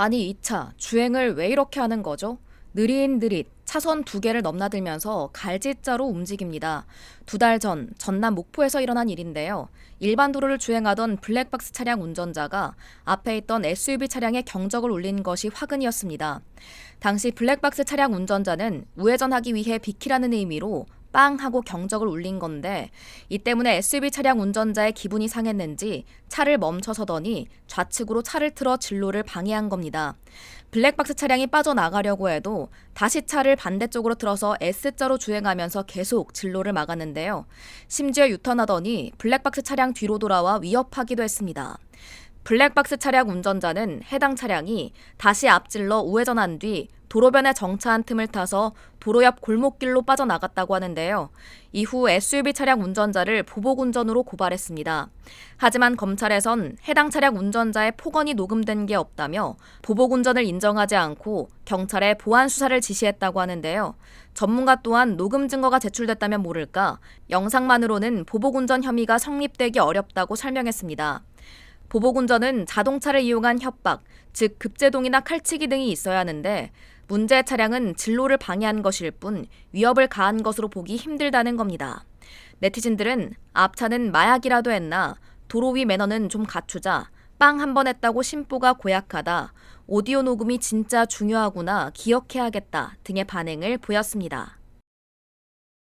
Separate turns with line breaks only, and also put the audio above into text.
아니 이 차 주행을 왜 이렇게 하는 거죠? 느릿느릿 차선 두 개를 넘나들면서 갈지자로 움직입니다. 두 달 전 전남 목포에서 일어난 일인데요. 일반 도로를 주행하던 블랙박스 차량 운전자가 앞에 있던 SUV 차량에 경적을 울린 것이 화근이었습니다. 당시 블랙박스 차량 운전자는 우회전하기 위해 비키라는 의미로 빵 하고 경적을 울린 건데 이 때문에 SUV 차량 운전자의 기분이 상했는지 차를 멈춰서더니 좌측으로 차를 틀어 진로를 방해한 겁니다. 블랙박스 차량이 빠져나가려고 해도 다시 차를 반대쪽으로 틀어서 S자로 주행하면서 계속 진로를 막았는데요. 심지어 유턴하더니 블랙박스 차량 뒤로 돌아와 위협하기도 했습니다. 블랙박스 차량 운전자는 해당 차량이 다시 앞질러 우회전한 뒤 도로변에 정차한 틈을 타서 도로 옆 골목길로 빠져나갔다고 하는데요. 이후 SUV 차량 운전자를 보복 운전으로 고발했습니다. 하지만 검찰에선 해당 차량 운전자의 폭언이 녹음된 게 없다며 보복 운전을 인정하지 않고 경찰에 보안 수사를 지시했다고 하는데요. 전문가 또한 녹음 증거가 제출됐다면 모를까 영상만으로는 보복 운전 혐의가 성립되기 어렵다고 설명했습니다. 보복 운전은 자동차를 이용한 협박, 즉 급제동이나 칼치기 등이 있어야 하는데 문제 차량은 진로를 방해한 것일 뿐 위협을 가한 것으로 보기 힘들다는 겁니다. 네티즌들은 앞차는 마약이라도 했나 도로 위 매너는 좀 갖추자 빵 한 번 했다고 심보가 고약하다 오디오 녹음이 진짜 중요하구나 기억해야겠다 등의 반응을 보였습니다.